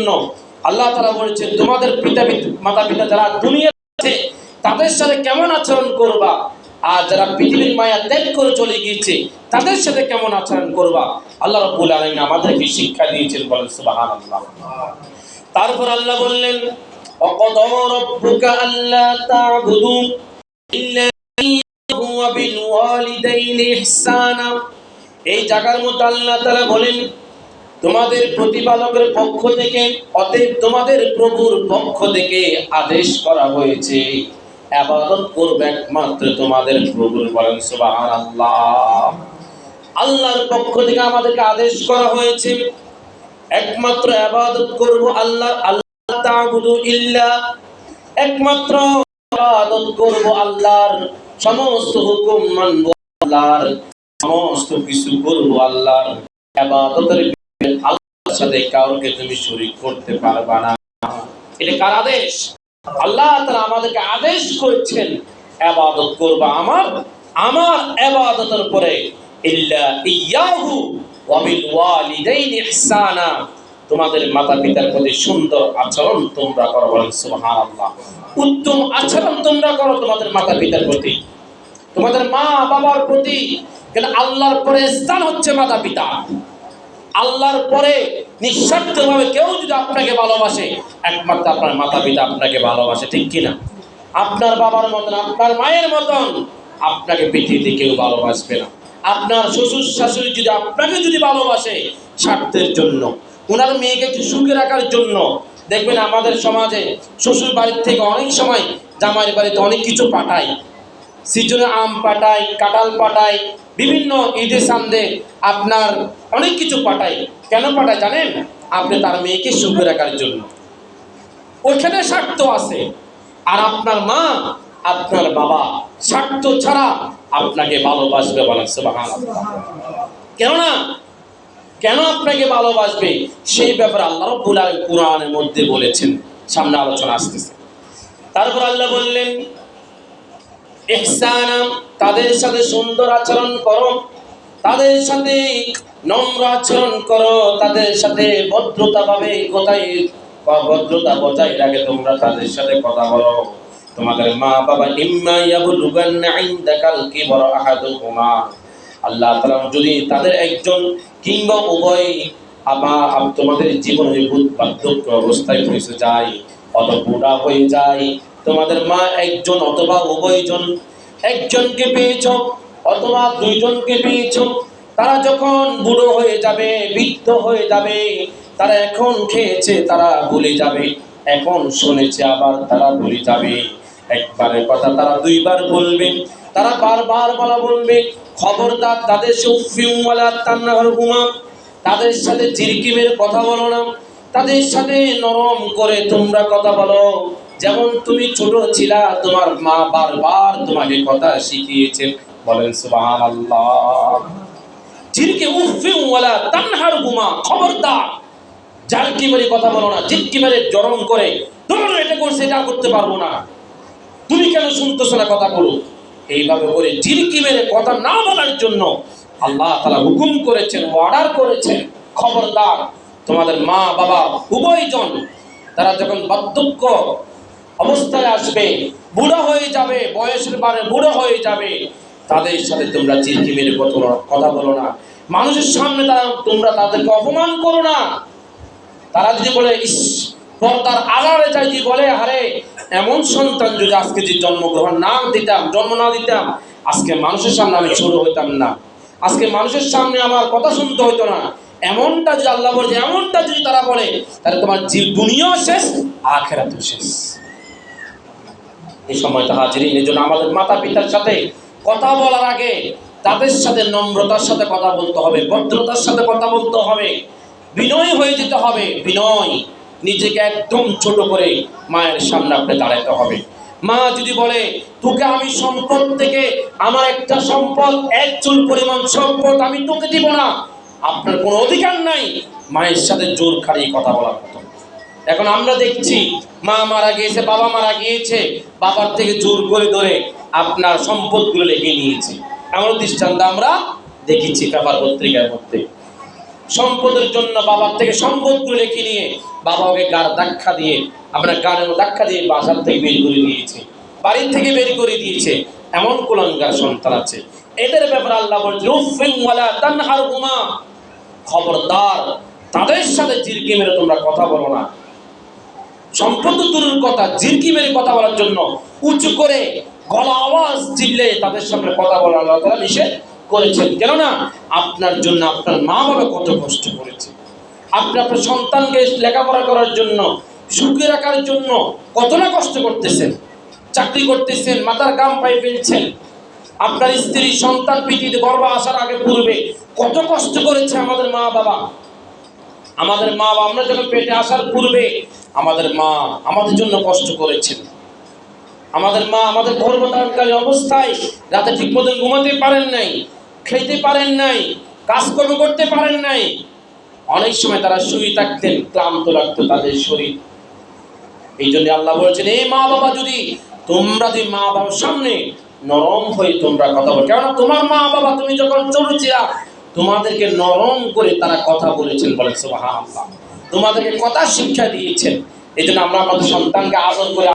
জন্য আল্লাহ তারা বলছে তোমাদের পিতা মাতা পিতা যারা দুনিয়া আছে, তাদের সাথে কেমন আচরণ করবা? আর যারা পৃথিবীর মায়া ত্যাগ করে চলে গিয়েছে, তাদের সাথে কেমন আচরণ করবা? আল্লাহ রবুল আলমিন আমাদেরকে শিক্ষা দিয়েছেন, বলেন সুবাহান তারপর আল্লাহ বললেন এই জায়গার মধ্যে আল্লাহ বলেন তোমাদের প্রতিপালকের পক্ষ থেকে, অতএব তোমাদের প্রভুর পক্ষ থেকে আদেশ করা হয়েছে। আবাদত করবে একমাত্র তোমাদের প্রভুর বলেন, সুবহানাল্লাহ। আল্লাহর পক্ষ থেকে আমাদেরকে আদেশ করা হয়েছে, একমাত্র আবাদত করব আল্লাহ আল্লাহ তাআবুদু ইল্লা। একমাত্র আবাদত করব আল্লাহর, সমস্ত হুকুম মানব আল্লাহর, সমস্ত কিছু করব আল্লাহর। আবাদতের সাথে কাউকে তুমি শরীক করতে পারবা না। এটা কার আদেশ? আল্লাহ তাআলা আমাদেরকে আদেশ করেছেন আবাদত করবা আমার আমার আবাদতের পরে, ইল্লা ইয়াহু ওয়া বিল ওয়ালিদাইনি ইহসানা। তোমাদের মাতা পিতার প্রতি সুন্দর আচরণ তোমরা করো বলেন সুবহানাল্লাহ। উত্তম আচরণ তোমরা করো তোমাদের মাতা পিতার প্রতি। তোমাদের মা বাবার প্রতি। কেন আল্লাহর পরে স্থান হচ্ছে মাতা পিতা আল্লাহর পরে নিঃস্বার্থভাবে কেউ যদি আপনাকে ভালোবাসে, একমাত্র আপনার মাতা পিতা আপনাকে ভালোবাসে, ঠিক কিনা? আপনার বাবার মতন, আপনার মায়ের মতন আপনাকে পৃথিবীতে কেউ ভালোবাসবে না। আপনার শ্বশুর শাশুড়ি যদি আপনাকে যদি ভালোবাসে স্বার্থের জন্য ওনার মেয়েকে একটু সুখে রাখার জন্য, দেখবেন আমাদের সমাজে শ্বশুর বাড়ির থেকে অনেক সময় জামাইয়ের বাড়িতে অনেক কিছু পাঠায়। সিজনে আম পাঠায় কাঁঠাল পাঠায় বিভিন্ন ঈদের সামনে আপনার অনেক কিছু পাঠায় কেন পাঠায় জানেন? আপনি তার মেয়েকে সুখে রাখার জন্য। ওইখানে স্বার্থ আছে। আর আপনার মা, আপনার বাবা স্বার্থ ছাড়া আপনাকে ভালোবাসবে বলেন, সুবহানাল্লাহ। কেননা, কেন আপনাকে ভালোবাসবে? সেই ব্যাপারে আল্লাহ রব্বুল কোরআনের মধ্যে বলেছেন। সামনে আলোচনা আসতেছে। তারপর আল্লাহ বললেন ইহসানাম, তাদের সাথে সুন্দর আচরণ করো। তাদের সাথে নম্র আচরণ করো। তাদের সাথে ভদ্রতা ভাবে কোথায় ভদ্রতা বজায় রাখে। তোমরা তাদের সাথে কথা বলো। তোমাদের মা বাবা ইম্মা ইয়াবলুগান্না ইনদাকাল কিবর আহাদুহুমা। আল্লাহ তাআলা যদি তাদের একজন কিংবা উভয় আবার তোমাদের জীবনে বার্ধক্য অবস্থায় পৌঁছে যায় অত বুড়া হয়ে যায়। তোমাদের মা একজন অথবা উভয়জন একজনকে পেয়েছ, অথবা দুইজনকে পেয়েছ। তারা যখন বুড়ো হয়ে যাবে, বৃদ্ধ হয়ে যাবে, তারা এখন খেয়েছে, তারা ভুলে যাবে। এখন শুনেছে আবার তারা ভুলে যাবে। একবারের কথা তারা দুইবার বলবে, তারা বারবার বলা বলবে, খবরদার তাদের সুফিউমালা তান্নাহর হুমা, তাদের সাথে চিরকিমের কথা বলো না। তাদের সাথে নরম করে তোমরা কথা বলো। যেমন তুমি ছোট ছিলা, তোমার মা বারবার তোমাকে কথা শিখিয়েছেন বলেন, সুবহানাল্লাহ। চিরকে উফি ওয়ালা তানহার গুমা, খবরদার। জালকি মেরে কথা বলো না চিটকি মেরে জরম করে। তোমার এটা করছে এটা করতে পারব না। তুমি কেন শুনতেছো না কথা বলো? এইভাবে করে জিরকি মেরে কথা না বলার জন্য আল্লাহ তালা হুকুম করেছেন অর্ডার করেছেন, খবরদার। তোমাদের মা, বাবা উভয়জন তারা যখন বার্ধক্য অবস্থায় আসবে, বুড়ো হয়ে যাবে, বয়সের বারে বুড়ো হয়ে যাবে, তাদের সাথে তোমরা চিরকি মেরে কথা বলো- না। মানুষের সামনে তারা, তোমরা তাদেরকে অপমান করো না। তারা যদি বলে, ইস, পর্দার আড়ালে যাই যদি বলে হারে এমন সন্তান যদি আজকে যে জন্মগ্রহণ না দিতাম, জন্ম না দিতাম, আজকে মানুষের সামনে আমি ছোট হইতাম না। আজকে মানুষের সামনে আমার কথা শুনতে হইতো না। এমনটা যদি আল্লাহ বলে, এমনটা যদি তারা বলে, তাহলে তোমার জীব দুনিয়াও শেষ, আখেরাতও শেষ। এই সময়টা হাজির এই জন্য আমাদের মাতা পিতার সাথে কথা বলার আগে তাদের সাথে নম্রতার সাথে কথা বলতে হবে, ভদ্রতার সাথে কথা বলতে হবে, বিনয় হয়ে যেতে হবে, বিনয়। নিজেকে একদম ছোট করে মায়ের সামনে আপনি দাঁড়াতে হবে। মা যদি বলে, তোকে আমি সম্পদ থেকে, আমার একটা সম্পদ, এক চুল পরিমাণ সম্পদ, আমি তোকে দিব না আপনার কোনো অধিকার নাই। মায়ের সাথে জোর খাড়িয়ে কথা বলার মতো। এখন আমরা দেখছি, মা মারা গিয়েছে, বাবা মারা গিয়েছে, বাবার থেকে জোর করে ধরে আপনার সম্পদগুলো লেগে নিয়েছে। এমন দৃষ্টান্ত আমরা দেখেছি পেপার পত্রিকার মধ্যে। সম্পদের জন্য বাবার থেকে সম্পদগুলো লেখে নিয়ে বাবাকে গার ধাক্কা দিয়ে আমরা গানের ধাক্কা দিয়ে বাসার থেকে বের করে দিয়েছে। বাড়ির থেকে বের করে দিয়েছে। এমন কুলাঙ্গার সন্তান আছে। এদের ব্যাপারে আল্লাহ বলছে খবরদার, তাদের সাথে জিরকি মেরে তোমরা কথা বলো না। সম্পদ দূরের কথা, জিরকি মেরে কথা বলার জন্য উঁচু করে গলা আওয়াজ চিল্লে তাদের সামনে কথা বলা আল্লাহ নিষেধ করেছেন। কেননা আপনার জন্য আপনার মা বাবা কত কষ্ট করেছে। আপনি আপনার সন্তানকে লেখাপড়া করার জন্য, সুখে রাখার জন্য কত না কষ্ট করতেছেন। চাকরি করতেছেন, মাথার গাম পাই ফেলছেন আপনার স্ত্রী সন্তান পিঠিতে গর্ব আসার আগে পূর্বে কত কষ্ট করেছে আমাদের মা বাবা। আমাদের মা বাবা আমরা যখন পেটে আসার পূর্বে আমাদের মা আমাদের জন্য কষ্ট করেছেন। আমাদের মা আমাদের গর্ভধারণকারী অবস্থায় রাতে ঠিক মতন ঘুমাতে পারেন নাই, খেতে পারেন নাই, কাজকর্ম করতে পারেন নাই। অনেক সময় তারা শুয়ে থাকতেন, ক্লান্ত লাগতো তাদের শরীর। এই জন্য আল্লাহ বলেছেন এই মা বাবা, যদি তোমরা যদি মা বাবার সামনে নরম হয়ে তোমরা কথা বলো। কেননা তোমার মা বাবা তুমি যখন চলেছিলা তোমাদেরকে নরম করে তারা কথা বলেছেন বলেন তোমাদেরকে কথা শিক্ষা দিয়েছেন। এই জন্য আমরা আমাদের সন্তানকে আদর করে